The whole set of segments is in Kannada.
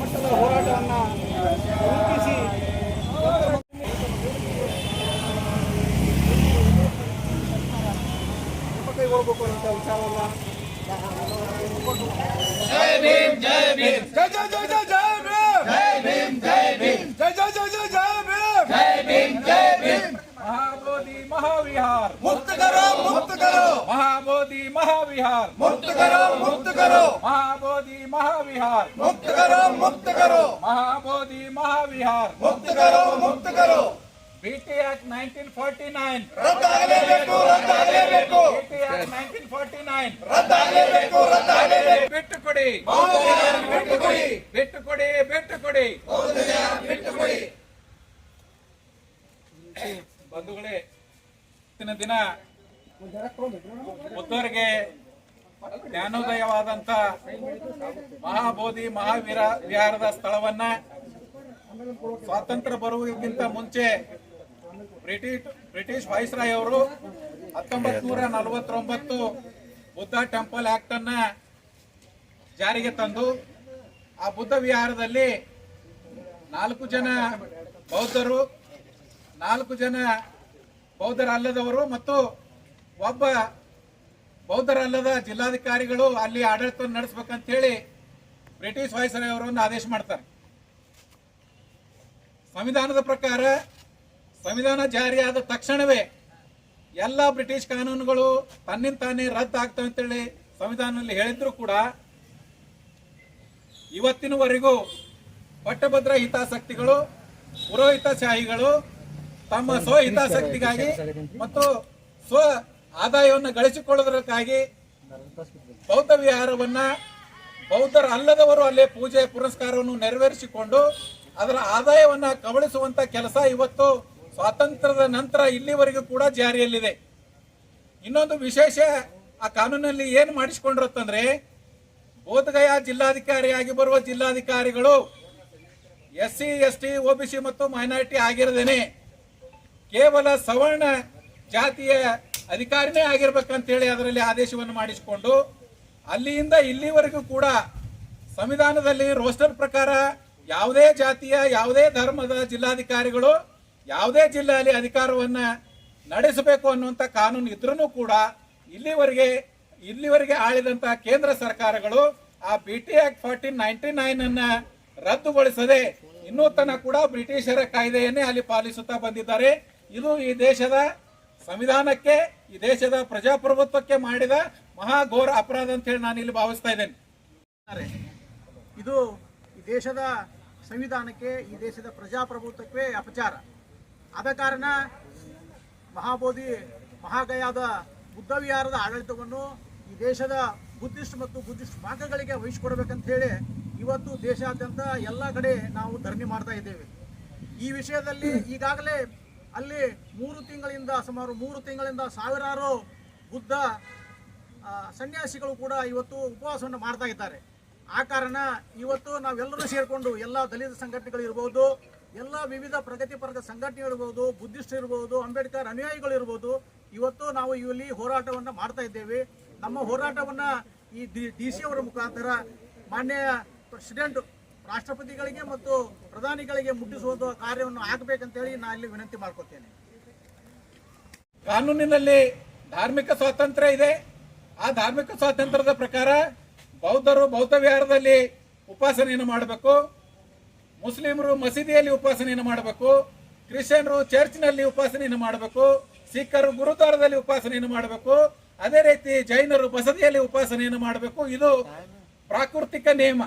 ಮಟ್ಟದ ಹೋರಾಟವನ್ನು ರೂಪಿಸಿ ಕೈಗೊಳ್ಬೇಕು ಅಂತ ವಿಚಾರವನ್ನು ಜೈ ಭೀಮ್ ಜೈ ಭೀಮ್ ಜೈ ಜೈ ಜೈ ಜೈ ಜೈ ಭೀಮ್ ಜೈ ಭೀಮ್ ಜೈ ಜೈ ಜೈ ಜೈ ಜೈ ಭೀಮ್ ಜೈ ಭೀಮ್ ಜೈ ಭೀಮ್ ಮಹಾಬೋಧಿ ಮಹಾವಿಹಾರ ಮುಕ್ತ ಕರೋ ಮುಕ್ತ ಕರೋ ಮಹಾ महाबोधि महाविहार मुक्त करो मुक्त करो महाबोधि महाविहार मुक्त करो मुक्त करो महाबोधि महाविहार मुक्त करो मुक्त करो बीटी एक्ट 1949 ರದ್ದಾಗಲೇಬೇಕು ರದ್ದಾಗಲೇಬೇಕು बीटी एक्ट 1949 ರದ್ದಾಗಲೇಬೇಕು ರದ್ದಾಗಲೇಬೇಕು ಬಿಟ್ಟು ಕೊಡಿ ಬಿಟ್ಟು ಕೊಡಿ ಬಿಟ್ಟು ಕೊಡಿ ಬಿಟ್ಟು ಕೊಡಿ ಬಿಟ್ಟು ಕೊಡಿ ಬಂಧುಗಳೇ ಇವತ್ತಿನ ದಿನ ಬುದ್ಧರಿಗೆ ಜ್ಞಾನೋದಯವಾದಂತ ಮಹಾಬೋಧಿ ಮಹಾವೀರ ವಿಹಾರದ ಸ್ಥಳವನ್ನ ಸ್ವಾತಂತ್ರ್ಯ ಬರುವುದಕ್ಕಿಂತ ಮುಂಚೆ ಬ್ರಿಟಿಷ್ ಬ್ರಿಟಿಷ್ ವೈಸ್ರಾಯ್ ಅವರು ಹತ್ತೊಂಬತ್ ನೂರ ನಲವತ್ತೊಂಬತ್ತು ಬುದ್ಧ ಟೆಂಪಲ್ ಆಕ್ಟ್ ಅನ್ನ ಜಾರಿಗೆ ತಂದು ಆ ಬುದ್ಧ ವಿಹಾರದಲ್ಲಿ ನಾಲ್ಕು ಜನ ಬೌದ್ಧರು ನಾಲ್ಕು ಜನ ಬೌದ್ಧರಲ್ಲದವರು ಮತ್ತು ಒಬ್ಬ ಬೌದ್ಧರಲ್ಲದ ಜಿಲ್ಲಾಧಿಕಾರಿಗಳು ಅಲ್ಲಿ ಆಡಳಿತ ಹೇಳಿ ಬ್ರಿಟಿಷ್ ವಾಯ್ಸರಾಯ್ ಅವರನ್ನು ಆದೇಶ ಮಾಡ್ತಾರೆ ಸಂವಿಧಾನದ ಪ್ರಕಾರ ಸಂವಿಧಾನ ಜಾರಿಯಾದ ತಕ್ಷಣವೇ ಎಲ್ಲ ಬ್ರಿಟಿಷ್ ಕಾನೂನುಗಳು ತನ್ನಿಂದ ತಾನೇ ರದ್ದಾಗ್ತವೆ ಅಂತೇಳಿ ಸಂವಿಧಾನದಲ್ಲಿ ಹೇಳಿದ್ರು ಕೂಡ ಇವತ್ತಿನವರೆಗೂ ಪಟ್ಟಭದ್ರ ಹಿತಾಸಕ್ತಿಗಳು ಶಾಹಿಗಳು ತಮ್ಮ ಸ್ವಹಿತಾಸಕ್ತಿಗಾಗಿ ಮತ್ತು ಸ್ವ ಆದಾಯವನ್ನು ಗಳಿಸಿಕೊಳ್ಳುವುದಕ್ಕಾಗಿ ಬೌದ್ಧ ವಿಹಾರವನ್ನ ಅಲ್ಲದವರು ಅಲ್ಲೇ ಪೂಜೆ ಪುರಸ್ಕಾರವನ್ನು ನೆರವೇರಿಸಿಕೊಂಡು ಅದರ ಆದಾಯವನ್ನ ಕಬಳಿಸುವಂತ ಕೆಲಸ ಇವತ್ತು ಸ್ವಾತಂತ್ರ್ಯದ ನಂತರ ಇಲ್ಲಿವರೆಗೂ ಕೂಡ ಜಾರಿಯಲ್ಲಿದೆ ಇನ್ನೊಂದು ವಿಶೇಷ ಆ ಕಾನೂನಲ್ಲಿ ಏನು ಮಾಡಿಸಿಕೊಂಡಿರುತ್ತಂದ್ರೆ ಬೋಧಗಯಾ ಜಿಲ್ಲಾಧಿಕಾರಿಯಾಗಿ ಬರುವ ಜಿಲ್ಲಾಧಿಕಾರಿಗಳು S C S T OBC ಮತ್ತು ಮೈನಾರಿಟಿ ಆಗಿರದೇನೆ ಕೇವಲ ಸವರ್ಣ ಜಾತಿಯ ಅಧಿಕಾರಿನೇ ಹೇಳಿ ಅದರಲ್ಲಿ ಆದೇಶವನ್ನು ಮಾಡಿಸಿಕೊಂಡು ಅಲ್ಲಿಯಿಂದ ಇಲ್ಲಿವರೆಗೂ ಕೂಡ ಸಂವಿಧಾನದಲ್ಲಿ ರೋಸ್ಟರ್ ಪ್ರಕಾರ ಯಾವುದೇ ಜಾತಿಯ ಯಾವುದೇ ಧರ್ಮದ ಜಿಲ್ಲಾಧಿಕಾರಿಗಳು ಯಾವುದೇ ಜಿಲ್ಲೆಯಲ್ಲಿ ಅಧಿಕಾರವನ್ನು ನಡೆಸಬೇಕು ಅನ್ನುವಂಥ ಕಾನೂನು ಇದ್ರೂ ಕೂಡ ಇಲ್ಲಿವರೆಗೆ ಇಲ್ಲಿವರೆಗೆ ಆಳಿದಂಥ ಕೇಂದ್ರ ಸರ್ಕಾರಗಳು ಆ B T act fourteen ninety nine ಅನ್ನ ರದ್ದುಗೊಳಿಸದೆ ಇನ್ನೂ ತನಕ ಕೂಡ ಬ್ರಿಟಿಷರ ಕಾಯ್ದೆಯನ್ನೇ ಅಲ್ಲಿ ಪಾಲಿಸುತ್ತಾ ಬಂದಿದ್ದಾರೆ ಇದು ಈ ದೇಶದ ಸಂವಿಧಾನಕ್ಕೆ ಈ ದೇಶದ ಪ್ರಜಾಪ್ರಭುತ್ವಕ್ಕೆ ಮಾಡಿದ ಮಹಾ ಘೋರ ಅಪರಾಧ ಅಂತ ಹೇಳಿ ನಾನು ಇಲ್ಲಿ ಭಾವಿಸ್ತಾ ಇದ್ದೇನೆ ಇದು ಈ ದೇಶದ ಸಂವಿಧಾನಕ್ಕೆ ಈ ದೇಶದ ಪ್ರಜಾಪ್ರಭುತ್ವಕ್ಕೆ ಅಪಚಾರ ಆದ ಕಾರಣ ಮಹಾಬೋಧಿ ಮಹಾಗಯಾದ ಬುದ್ಧ ವಿಹಾರದ ಆಡಳಿತವನ್ನು ಈ ದೇಶದ ಬುದ್ಧಿಸ್ಟ್ ಮತ್ತು ಬುದ್ಧಿಸ್ಟ್ ಮಾರ್ಗಗಳಿಗೆ ವಹಿಸಿಕೊಡಬೇಕಂತ ಹೇಳಿ ಇವತ್ತು ದೇಶಾದ್ಯಂತ ಎಲ್ಲ ಕಡೆ ನಾವು ಧರಣಿ ಮಾಡ್ತಾ ಇದ್ದೇವೆ ಈ ವಿಷಯದಲ್ಲಿ ಈಗಾಗಲೇ ಅಲ್ಲಿ ಮೂರು ತಿಂಗಳಿಂದ ಸುಮಾರು ಮೂರು ತಿಂಗಳಿಂದ ಸಾವಿರಾರು ಬುದ್ಧ ಸನ್ಯಾಸಿಗಳು ಕೂಡ ಇವತ್ತು ಉಪವಾಸವನ್ನು ಮಾಡ್ತಾ ಇದ್ದಾರೆ ಆ ಕಾರಣ ಇವತ್ತು ನಾವೆಲ್ಲರೂ ಸೇರಿಕೊಂಡು ಎಲ್ಲ ದಲಿತ ಸಂಘಟನೆಗಳು ಇರ್ಬೋದು ಎಲ್ಲ ವಿವಿಧ ಪ್ರಗತಿಪರ ಸಂಘಟನೆಗಳಿರ್ಬೋದು ಬುದ್ಧಿಸ್ಟ್ ಇರ್ಬೋದು ಅಂಬೇಡ್ಕರ್ ಅನುಯಾಯಿಗಳು ಇರ್ಬೋದು ಇವತ್ತು ನಾವು ಇಲ್ಲಿ ಹೋರಾಟವನ್ನು ಮಾಡ್ತಾ ಇದ್ದೇವೆ ನಮ್ಮ ಹೋರಾಟವನ್ನು ಈ ಡಿ ಸಿ ಅವರ ಮುಖಾಂತರ ಮಾನ್ಯ ಪ್ರೆಸಿಡೆಂಟ್ ರಾಷ್ಟ್ರಪತಿಗಳಿಗೆ ಮತ್ತು ಪ್ರಧಾನಿಗಳಿಗೆ ಮುಟ್ಟಿಸುವಂತಹ ಕಾರ್ಯವನ್ನು ಆಗಬೇಕಂತ ಹೇಳಿ ನಾ ಇಲ್ಲಿ ವಿನಂತಿ ಮಾಡ್ಕೊತೇನೆ ಕಾನೂನಿನಲ್ಲಿ ಧಾರ್ಮಿಕ ಸ್ವಾತಂತ್ರ್ಯ ಇದೆ ಆ ಧಾರ್ಮಿಕ ಸ್ವಾತಂತ್ರ್ಯದ ಪ್ರಕಾರ ಬೌದ್ಧರು ಬೌದ್ಧ ವಿಹಾರದಲ್ಲಿ ಉಪಾಸನೆಯನ್ನು ಮಾಡಬೇಕು ಮುಸ್ಲಿಮರು ಮಸೀದಿಯಲ್ಲಿ ಉಪಾಸನೆಯನ್ನು ಮಾಡಬೇಕು ಕ್ರಿಶ್ಚಿಯನ್ರು ಚರ್ಚ್ನಲ್ಲಿ ಉಪಾಸನೆಯನ್ನು ಮಾಡಬೇಕು ಸಿಖ್ಖರು ಗುರುದ್ವಾರದಲ್ಲಿ ಉಪಾಸನೆಯನ್ನು ಮಾಡಬೇಕು ಅದೇ ರೀತಿ ಜೈನರು ಬಸದಿಯಲ್ಲಿ ಉಪಾಸನೆಯನ್ನು ಮಾಡಬೇಕು ಇದು ಪ್ರಾಕೃತಿಕ ನಿಯಮ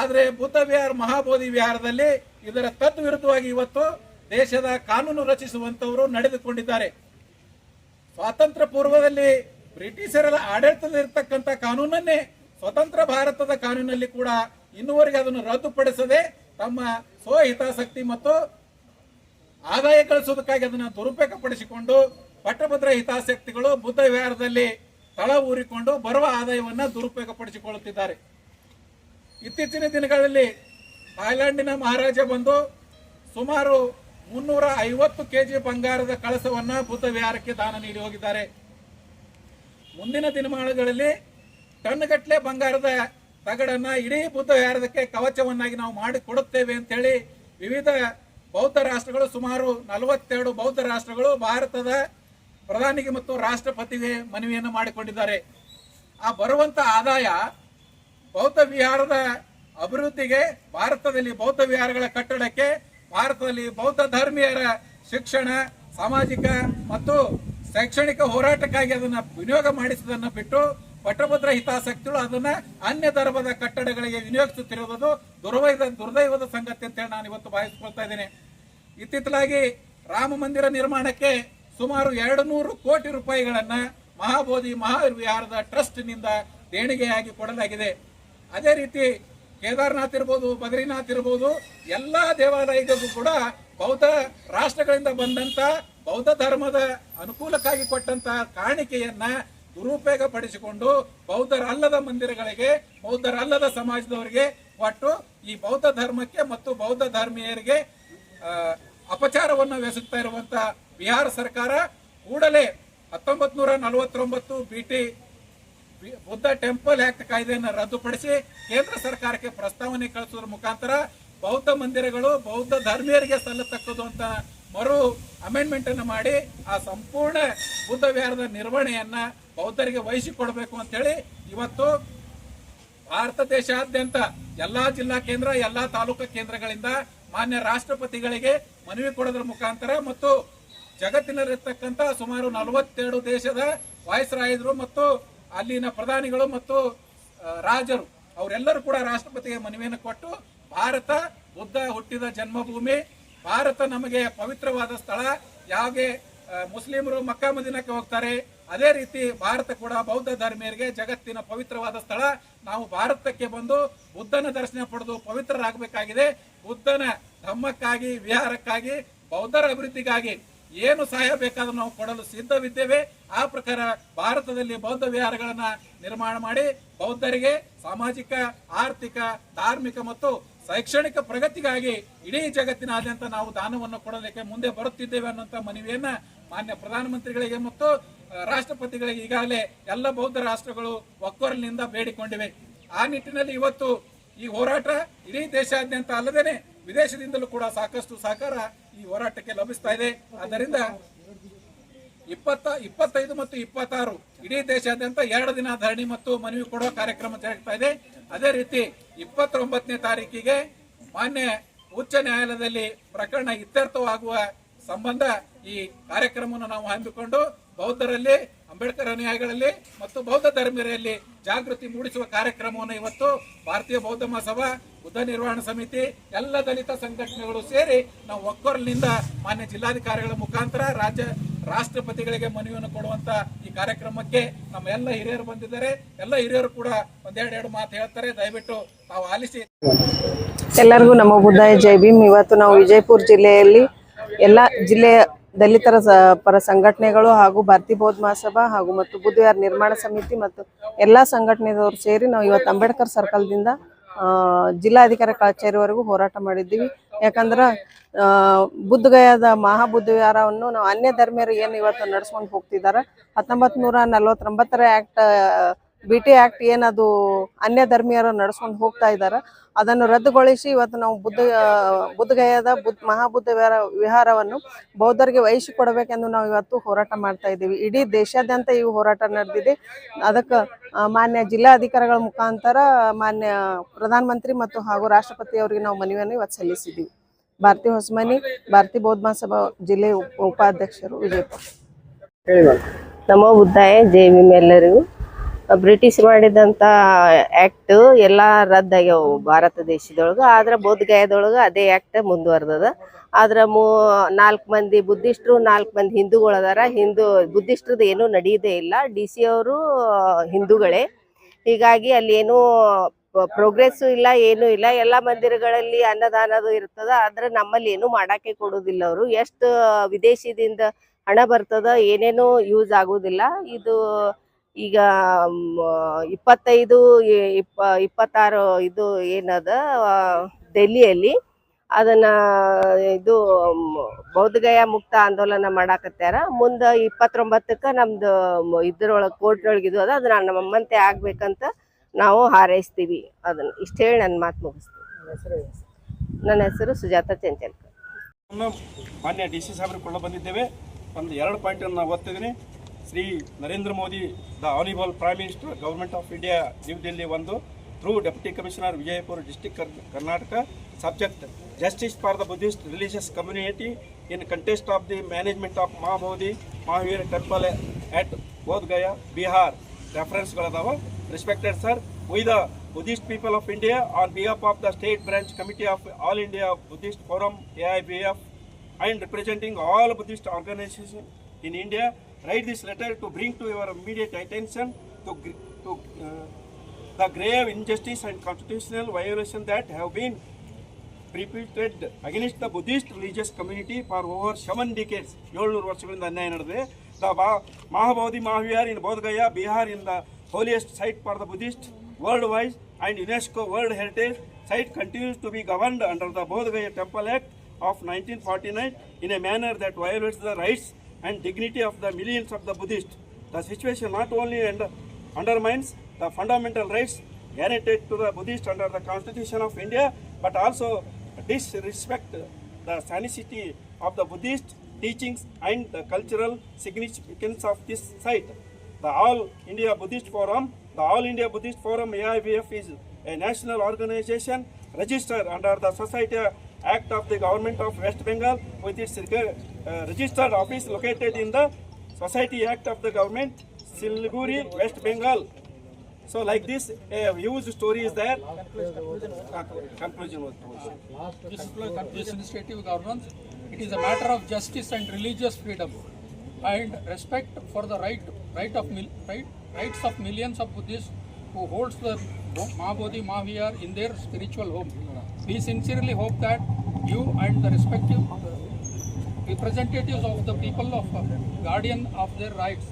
ಆದರೆ ಬುದ್ಧ ವಿಹಾರ ಮಹಾಬೋಧಿ ವಿಹಾರದಲ್ಲಿ ಇದರ ತದ್ವಿರುದ್ಧವಾಗಿ ಇವತ್ತು ದೇಶದ ಕಾನೂನು ರಚಿಸುವಂತವರು ನಡೆದುಕೊಂಡಿದ್ದಾರೆ ಸ್ವಾತಂತ್ರ್ಯ ಪೂರ್ವದಲ್ಲಿ ಬ್ರಿಟಿಷರ ಆಡಳಿತದಲ್ಲಿರ್ತಕ್ಕಂಥ ಕಾನೂನನ್ನೇ ಸ್ವತಂತ್ರ ಭಾರತದ ಕಾನೂನಲ್ಲಿ ಕೂಡ ಇನ್ನುವರೆಗೆ ಅದನ್ನು ರದ್ದುಪಡಿಸದೆ ತಮ್ಮ ಸ್ವಹಿತಾಸಕ್ತಿ ಮತ್ತು ಆದಾಯ ಗಳಿಸುವುದಕ್ಕಾಗಿ ಅದನ್ನು ದುರುಪಯೋಗ ಪಡಿಸಿಕೊಂಡು ಪಟ್ಟಭದ್ರ ಹಿತಾಸಕ್ತಿಗಳು ಬುದ್ಧ ವಿಹಾರದಲ್ಲಿ ತಳ ಊರಿಕೊಂಡು ಬರುವ ಆದಾಯವನ್ನು ದುರುಪಯೋಗ ಪಡಿಸಿಕೊಳ್ಳುತ್ತಿದ್ದಾರೆ ಇತ್ತೀಚಿನ ದಿನಗಳಲ್ಲಿ ಥಾಯ್ಲೆಂಡಿನ ಮಹಾರಾಜ ಬಂದು ಸುಮಾರು ಮುನ್ನೂರ ಐವತ್ತು ಕೆ ಜಿ ಬಂಗಾರದ ಕಳಸವನ್ನು ಬುದ್ಧ ವಿಹಾರಕ್ಕೆ ದಾನ ನೀಡಿ ಹೋಗಿದ್ದಾರೆ ಮುಂದಿನ ದಿನಮಾನಗಳಲ್ಲಿ ಟನ್ಗಟ್ಟಲೆ ಬಂಗಾರದ ತಗಡನ್ನ ಇಡೀ ಬುದ್ಧ ವಿಹಾರದಕ್ಕೆ ಕವಚವನ್ನಾಗಿ ನಾವು ಮಾಡಿ ಕೊಡುತ್ತೇವೆ ಹೇಳಿ ವಿವಿಧ ಬೌದ್ಧ ರಾಷ್ಟ್ರಗಳು ಸುಮಾರು ನಲವತ್ತೆರಡು ಬೌದ್ಧ ರಾಷ್ಟ್ರಗಳು ಭಾರತದ ಪ್ರಧಾನಿಗೆ ಮತ್ತು ರಾಷ್ಟ್ರಪತಿಗೆ ಮನವಿಯನ್ನು ಮಾಡಿಕೊಂಡಿದ್ದಾರೆ ಆ ಬರುವಂತ ಆದಾಯ ಬೌದ್ಧ ವಿಹಾರದ ಅಭಿವೃದ್ಧಿಗೆ ಭಾರತದಲ್ಲಿ ಬೌದ್ಧ ವಿಹಾರಗಳ ಕಟ್ಟಡಕ್ಕೆ ಭಾರತದಲ್ಲಿ ಬೌದ್ಧ ಧರ್ಮೀಯರ ಶಿಕ್ಷಣ ಸಾಮಾಜಿಕ ಮತ್ತು ಶೈಕ್ಷಣಿಕ ಹೋರಾಟಕ್ಕಾಗಿ ಅದನ್ನ ವಿನಿಯೋಗ ಮಾಡಿಸುವುದನ್ನು ಬಿಟ್ಟು ಪಟ್ಟಭದ್ರ ಹಿತಾಸಕ್ತಿಗಳು ಅದನ್ನ ಅನ್ಯ ಧರ್ಮದ ಕಟ್ಟಡಗಳಿಗೆ ವಿನಿಯೋಗಿಸುತ್ತಿರುವುದು ದುರ್ವೈದ ದುರ್ದೈವದ ಸಂಗತಿ ಅಂತ ಹೇಳಿ ನಾನು ಇವತ್ತು ಭಾವಿಸಿಕೊಳ್ತಾ ಇದ್ದೇನೆ ಇತ್ತಿತ್ತಲಾಗಿ ರಾಮ ಮಂದಿರ ನಿರ್ಮಾಣಕ್ಕೆ ಸುಮಾರು ಎರಡು ನೂರು ಕೋಟಿ ರೂಪಾಯಿಗಳನ್ನ ಮಹಾಬೋಧಿ ಮಹಾವಿಹಾರದ ಟ್ರಸ್ಟ್ನಿಂದ ದೇಣಿಗೆಯಾಗಿ ಕೊಡಲಾಗಿದೆ ಅದೇ ರೀತಿ ಕೇದಾರ್ನಾಥ್ ಇರ್ಬೋದು ಬದ್ರಿನಾಥ್ ಇರ್ಬೋದು ಎಲ್ಲ ದೇವಾಲಯಗಳಿಗೂ ಕೂಡ ಬೌದ್ಧ ರಾಷ್ಟ್ರಗಳಿಂದ ಬಂದಂತ ಬೌದ್ಧ ಧರ್ಮದ ಅನುಕೂಲಕ್ಕಾಗಿ ಕೊಟ್ಟಂತ ಕಾಣಿಕೆಯನ್ನ ದುರುಪಯೋಗ ಪಡಿಸಿಕೊಂಡು ಬೌದ್ಧರಲ್ಲದ ಮಂದಿರಗಳಿಗೆ ಬೌದ್ಧರಲ್ಲದ ಸಮಾಜದವರಿಗೆ ಒಟ್ಟು ಈ ಬೌದ್ಧ ಧರ್ಮಕ್ಕೆ ಮತ್ತು ಬೌದ್ಧ ಧರ್ಮೀಯರಿಗೆ ಅಪಚಾರವನ್ನು ವ್ಯಸಿಸ್ತಾ ಇರುವಂತಹ ಬಿಹಾರ ಸರ್ಕಾರ ಕೂಡಲೇ ಹತ್ತೊಂಬತ್ತು ನೂರ ನಲವತ್ತೊಂಬತ್ತು B T Buddha temple act ಕಾಯ್ದೆಯನ್ನು ರದ್ದುಪಡಿಸಿ ಕೇಂದ್ರ ಸರ್ಕಾರಕ್ಕೆ ಪ್ರಸ್ತಾವನೆ ಕಳಿಸೋದ್ರ ಮುಖಾಂತರ ಬೌದ್ಧ ಮಂದಿರಗಳು ಬೌದ್ಧ ಧರ್ಮೀಯರಿಗೆ ಸಲ್ಲತಕ್ಕದ್ದು ಅಂತ ಮರು ಅಮೆಂಡ್ಮೆಂಟ್ ಅನ್ನು ಮಾಡಿ ಆ ಸಂಪೂರ್ಣ ಬುದ್ಧ ವಿಹಾರದ ನಿರ್ವಹಣೆಯನ್ನ ಬೌದ್ಧರಿಗೆ ವಹಿಸಿಕೊಡಬೇಕು ಅಂತ ಹೇಳಿ ಇವತ್ತು ಭಾರತ ದೇಶಾದ್ಯಂತ ಎಲ್ಲಾ ಜಿಲ್ಲಾ ಕೇಂದ್ರ ಎಲ್ಲಾ ತಾಲೂಕು ಕೇಂದ್ರಗಳಿಂದ ಮಾನ್ಯ ರಾಷ್ಟ್ರಪತಿಗಳಿಗೆ ಮನವಿ ಕೊಡೋದ್ರ ಮುಖಾಂತರ ಮತ್ತು ಜಗತ್ತಿನಲ್ಲಿರ್ತಕ್ಕಂಥ ಸುಮಾರು ನಲವತ್ತೆರಡು ದೇಶದ ವಾಯ್ಸ್ ರಾಯದ್ರು ಮತ್ತು ಅಲ್ಲಿನ ಪ್ರಧಾನಿಗಳು ಮತ್ತು ರಾಜರು ಅವರೆಲ್ಲರೂ ಕೂಡ ರಾಷ್ಟ್ರಪತಿಗೆ ಮನವಿಯನ್ನು ಕೊಟ್ಟು ಭಾರತ ಬುದ್ಧ ಹುಟ್ಟಿದ ಜನ್ಮಭೂಮಿ ಭಾರತ ನಮಗೆ ಪವಿತ್ರವಾದ ಸ್ಥಳ ಯಾವಾಗೆ ಮುಸ್ಲಿಮರು ಮಕ್ಕಾ ಮದಿನಕ್ಕೆ ಹೋಗ್ತಾರೆ ಅದೇ ರೀತಿ ಭಾರತ ಕೂಡ ಬೌದ್ಧ ಧರ್ಮೀಯರಿಗೆ ಜಗತ್ತಿನ ಪವಿತ್ರವಾದ ಸ್ಥಳ ನಾವು ಭಾರತಕ್ಕೆ ಬಂದು ಬುದ್ಧನ ದರ್ಶನ ಪಡೆದು ಪವಿತ್ರರಾಗಬೇಕಾಗಿದೆ ಬುದ್ಧನ ಧರ್ಮಕ್ಕಾಗಿ ವಿಹಾರಕ್ಕಾಗಿ ಬೌದ್ಧರ ಅಭಿವೃದ್ಧಿಗಾಗಿ ಏನು ಸಹಾಯ ಬೇಕಾದರೂ ನಾವು ಕೊಡಲು ಸಿದ್ಧವಿದ್ದೇವೆ ಆ ಪ್ರಕಾರ ಭಾರತದಲ್ಲಿ ಬೌದ್ಧ ವಿಹಾರಗಳನ್ನು ನಿರ್ಮಾಣ ಮಾಡಿ ಬೌದ್ಧರಿಗೆ ಸಾಮಾಜಿಕ ಆರ್ಥಿಕ ಧಾರ್ಮಿಕ ಮತ್ತು ಶೈಕ್ಷಣಿಕ ಪ್ರಗತಿಗಾಗಿ ಇಡೀ ಜಗತ್ತಿನಾದ್ಯಂತ ನಾವು ದಾನವನ್ನು ಕೊಡಲಿಕ್ಕೆ ಮುಂದೆ ಬರುತ್ತಿದ್ದೇವೆ ಅನ್ನುವಂಥ ಮನವಿಯನ್ನ ಮಾನ್ಯ ಪ್ರಧಾನಮಂತ್ರಿಗಳಿಗೆ ಮತ್ತು ರಾಷ್ಟ್ರಪತಿಗಳಿಗೆ ಈಗಾಗಲೇ ಎಲ್ಲ ಬೌದ್ಧ ರಾಷ್ಟ್ರಗಳು ಒಕ್ಕೊರಲಿನಿಂದ ಬೇಡಿಕೊಂಡಿವೆ ಆ ನಿಟ್ಟಿನಲ್ಲಿ ಇವತ್ತು ಈ ಹೋರಾಟ ಇಡೀ ದೇಶಾದ್ಯಂತ ಅಲ್ಲದೇನೆ ವಿದೇಶದಿಂದಲೂ ಕೂಡ ಸಾಕಷ್ಟು ಸಹಕಾರ ಈ ಹೋರಾಟಕ್ಕೆ ಲಭಿಸ್ತಾ ಇದೆ ಆದ್ದರಿಂದ ಇಪ್ಪತ್ತ ಇಪ್ಪತ್ತೈದು ಮತ್ತು ಇಪ್ಪತ್ತಾರು ಇಡೀ ದೇಶಾದ್ಯಂತ ಎರಡು ದಿನ ಧರಣಿ ಮತ್ತು ಮನವಿ ಕೊಡುವ ಕಾರ್ಯಕ್ರಮ ಜರುಗ್ತಾ ಇದೆ ಅದೇ ರೀತಿ ಇಪ್ಪತ್ತೊಂಬತ್ತನೇ ತಾರೀಕಿಗೆ ಮಾನ್ಯ ಉಚ್ಚ ನ್ಯಾಯಾಲಯದಲ್ಲಿ ಪ್ರಕರಣ ಇತ್ಯರ್ಥವಾಗುವ ಸಂಬಂಧ ಈ ಕಾರ್ಯಕ್ರಮವನ್ನು ನಾವು ಹಮ್ಮಿಕೊಂಡು ಬೌದ್ಧರಲ್ಲಿ ಅಂಬೇಡ್ಕರ್ ಅನುಯಾಯಿಗಳಲ್ಲಿ ಮತ್ತು ಬೌದ್ಧ ಧರ್ಮೀಯರಲ್ಲಿ ಜಾಗೃತಿ ಮೂಡಿಸುವ ಕಾರ್ಯಕ್ರಮವನ್ನು ಇವತ್ತು ಭಾರತೀಯ ಬೌದ್ಧ ಮಹಾಸಭ ಬುದ್ಧ ನಿರ್ವಹಣಾ ಸಮಿತಿ ಎಲ್ಲ ದಲಿತ ಸಂಘಟನೆಗಳು ಸೇರಿ ನಾವು ಒಕ್ಕೊರ್ಲಿನಿಂದ ಮಾನ್ಯ ಜಿಲ್ಲಾಧಿಕಾರಿಗಳ ಮುಖಾಂತರ ರಾಜ್ಯ ರಾಷ್ಟ್ರಪತಿಗಳಿಗೆ ಮನವಿಯನ್ನು ಕೊಡುವಂತ ಈ ಕಾರ್ಯಕ್ರಮಕ್ಕೆ ನಮ್ಮ ಎಲ್ಲ ಹಿರಿಯರು ಬಂದಿದ್ದಾರೆ ಎಲ್ಲ ಹಿರಿಯರು ಕೂಡ ಒಂದೆರಡು ಎರಡು ಮಾತು ಹೇಳ್ತಾರೆ ದಯವಿಟ್ಟು ನಾವು ಆಲಿಸಿ ಎಲ್ಲರಿಗೂ ನಮ್ಮ ಬುದ್ಧಾಯ ಜೈ ಭೀಮ್ ಇವತ್ತು ನಾವು ವಿಜಯಪುರ ಜಿಲ್ಲೆಯಲ್ಲಿ ಎಲ್ಲ ಜಿಲ್ಲೆಯ ದಲಿತರ ಪರ ಸಂಘಟನೆಗಳು ಹಾಗೂ ಭಾರತೀಯ ಬೌದ್ಧ ಮಹಾಸಭಾ ಹಾಗೂ ಮತ್ತು ಬುದ್ಧಿವಾರ ನಿರ್ಮಾಣ ಸಮಿತಿ ಮತ್ತು ಎಲ್ಲ ಸಂಘಟನೆದವರು ಸೇರಿ ನಾವು ಇವತ್ತು ಅಂಬೇಡ್ಕರ್ ಸರ್ಕಲ್ದಿಂದ ಜಿಲ್ಲಾಧಿಕಾರ ಕಚೇರಿವರೆಗೂ ಹೋರಾಟ ಮಾಡಿದ್ದೀವಿ ಯಾಕಂದ್ರೆ ಬುದ್ಧಗಯಾದ ಮಹಾಬುದ್ಧವಿಹಾರವನ್ನು ನಾವು ಅನ್ಯ ಧರ್ಮೀಯರು ಏನು ಇವತ್ತು ನಡೆಸ್ಕೊಂಡು ಹೋಗ್ತಿದ್ದಾರೆ ಹತ್ತೊಂಬತ್ತು ನೂರ act act B T act ಏನದು ಅನ್ಯ ಧರ್ಮೀಯರು ನಡೆಸ್ಕೊಂಡು ಹೋಗ್ತಾ ಇದ್ದಾರೆ ಅದನ್ನು ರದ್ದುಗೊಳಿಸಿ ಇವತ್ತು ನಾವು ಬುದ್ಧ ಬುದ್ಧಗಯದ ಬುದ್ಧ ಮಹಾಬುದ್ಧ ವಿಹಾರ ವಿಹಾರವನ್ನು ಬೌದ್ಧರಿಗೆ ವಹಿಸಿ ಕೊಡಬೇಕೆಂದು ನಾವು ಇವತ್ತು ಹೋರಾಟ ಮಾಡ್ತಾ ಇದ್ದೀವಿ ಇಡೀ ದೇಶಾದ್ಯಂತ ಈ ಹೋರಾಟ ನಡೆದಿದೆ ಅದಕ್ಕೆ ಮಾನ್ಯ ಜಿಲ್ಲಾಧಿಕಾರಿಗಳ ಮುಖಾಂತರ ಮಾನ್ಯ ಪ್ರಧಾನಮಂತ್ರಿ ಮತ್ತು ಹಾಗೂ ರಾಷ್ಟ್ರಪತಿ ಅವರಿಗೆ ನಾವು ಮನವಿಯನ್ನು ಇವತ್ತು ಸಲ್ಲಿಸಿದ್ದೀವಿ ಭಾರತಿ ಹೊಸಮನಿ ಭಾರತಿ ಬೌದ್ಧ ಮಹಾಸಭಾ ಜಿಲ್ಲೆ ಉಪಾಧ್ಯಕ್ಷರು ವಿಜಯಪುರ ನಮೋ ಬುದ್ಧಾಯ ಜೈ ಎಲ್ಲರಿಗೂ ಬ್ರಿಟಿಷ್ ಮಾಡಿದಂತ ಆಕ್ಟ್ ಎಲ್ಲಾ ರದ್ದಾಗ್ಯಾವ ಭಾರತ ದೇಶದೊಳಗ ಆದ್ರ ಗಾಯದೊಳಗ ಅದೇ ಆಕ್ಟ್ ಮುಂದುವರೆದದ ಆದ್ರ ಮೂ ನಾಲ್ಕು ಮಂದಿ ಬುದ್ಧಿಸ್ಟ್ರು ನಾಲ್ಕು ಮಂದಿ ಹಿಂದೂಗಳು ಅದಾರ ಹಿಂದೂ ಬುದ್ಧಿಸ್ಟ್ರದ್ದು ಏನೂ ನಡೆಯದೇ ಇಲ್ಲ ಡಿ ಸಿ ಅವರು ಹಿಂದೂಗಳೇ ಹೀಗಾಗಿ ಅಲ್ಲಿ ಏನೂ ಪ್ರೋಗ್ರೆಸ್ಸು ಇಲ್ಲ ಏನೂ ಇಲ್ಲ ಎಲ್ಲ ಮಂದಿರಗಳಲ್ಲಿ ಅನ್ನದಾನದು ಇರ್ತದ ಆದ್ರೆ ನಮ್ಮಲ್ಲಿ ಏನು ಮಾಡಕ್ಕೆ ಕೊಡೋದಿಲ್ಲ ಅವರು ಎಷ್ಟು ವಿದೇಶದಿಂದ ಹಣ ಬರ್ತದ ಏನೇನೂ ಯೂಸ್ ಆಗೋದಿಲ್ಲ ಇದು ಈಗ ಇಪ್ಪತ್ತೈದು ಇಪ್ಪ ಇಪ್ಪತ್ತಾರು ಇದು ಏನದ ಡೆಲ್ಲಿಯಲ್ಲಿ ಅದನ್ನ ಇದು ಬೌದ್ಧಗಯ ಮುಕ್ತ ಆಂದೋಲನ ಮಾಡಾಕತ್ಯಾರ ಮುಂದೆ ಇಪ್ಪತ್ತೊಂಬತ್ತಕ್ಕೆ ನಮ್ದು ಇದ್ರೊಳಗೆ ಕೋರ್ಟ್ನೊಳಗೆ ಇದು ಅದ ಅದನ್ನ ನಮ್ಮಮ್ಮಂತೆ ಆಗ್ಬೇಕಂತ ನಾವು ಹಾರೈಸ್ತೀವಿ ಅದನ್ನು ಇಷ್ಟ ಹೇಳಿ ನನ್ನ ಮಾತು ಮುಗಿಸ್ತೀನಿ ನನ್ನ ಹೆಸರು ಸುಜಾತ ಚೆಂಚಲ್ಕರ್ ಮಾನ್ಯ ಡಿ ಸಿ ಸಾಹೇಬ್ರಿಗೆ ಕೊಳ್ಳ ಬಂದಿದ್ದೇವೆ ಒಂದು ಎರಡು ಪಾಯಿಂಟನ್ನು ನಾನು ಓದ್ತಿದ್ದೀನಿ Shri Narendra Modi the honourable prime minister government of India New Delhi ಒಂದು through deputy commissioner Vijayapura district Karnataka subject justice for the Buddhist religious community in contest of the management of Mahabodhi Mahavir temple at Bodh Gaya Bihar ರೆಫರೆನ್ಸ್ಗಳದಾವ respected sir we the Buddhist people of India on behalf of the state branch committee of all India Buddhist forum A I B F and representing all Buddhist organizations in India, write this letter to bring to your immediate attention to, gr- to uh, the grave injustice and constitutional violation that have been perpetrated against the Buddhist religious community for over seven decades. ಏಳ್ನೂರು ವರ್ಷಗಳಿಂದ ಅನ್ಯಾಯ ನಡೆದಿದೆ the Mahabodhi Mahavihar in Bodh Gaya Bihar in the holiest site for the Buddhist worldwide and UNESCO World Heritage Site continues to be governed under the Bodh Gaya Temple Act of 1949 in a manner that violates the rights and dignity of the millions of the Buddhists. The situation not only undermines the fundamental rights guaranteed to the Buddhists under the Constitution of India, but also disrespect the sanctity of the Buddhist teachings and the cultural significance of this site. The All India Buddhist Forum, the All India Buddhist Forum AIBF is a national organization registered under the Society Act of the Government of West Bengal with its registered office located in the Society Act of the government, Siliguri, West Bengal. So like this, a huge story is there. Conclusion ah, was This is initiative governance. It is a matter of justice and religious freedom, and respect for the right, right of right, rights of millions of Buddhists who holds the Mahabodhi Mahavihar in their spiritual home. We sincerely hope that you and the respective representatives of the people of uh, guardian of their rights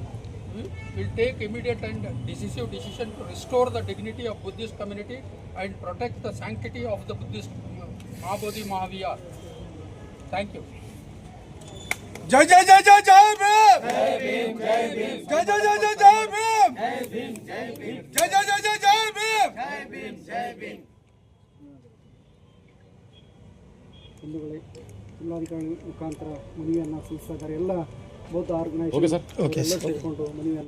hmm, will take immediate and decisive decision to restore the dignity of Buddhist community and protect the sanctity of the Buddhist uh, Mahabodhi Mahavira. Thank you. Jai Jai Jai Jai Jai Bhim! Jai Bhim! Jai Jai Jai Jai Jai Bhim! Jai Jai Jai Jai Jai Bhim! Jai Bhim! Jai Bhim! ಜಿಲ್ಲಾಧಿಕಾರಿ ಮುಖಾಂತರ ಮನವಿಯನ್ನು ಸಲ್ಲಿಸಿದ್ದಾರೆ ಎಲ್ಲ ಬೌದ್ಧ ಆರ್ಗನೈಸೇಷನ್ ಸೇರಿಕೊಂಡು ಮನವಿಯನ್ನು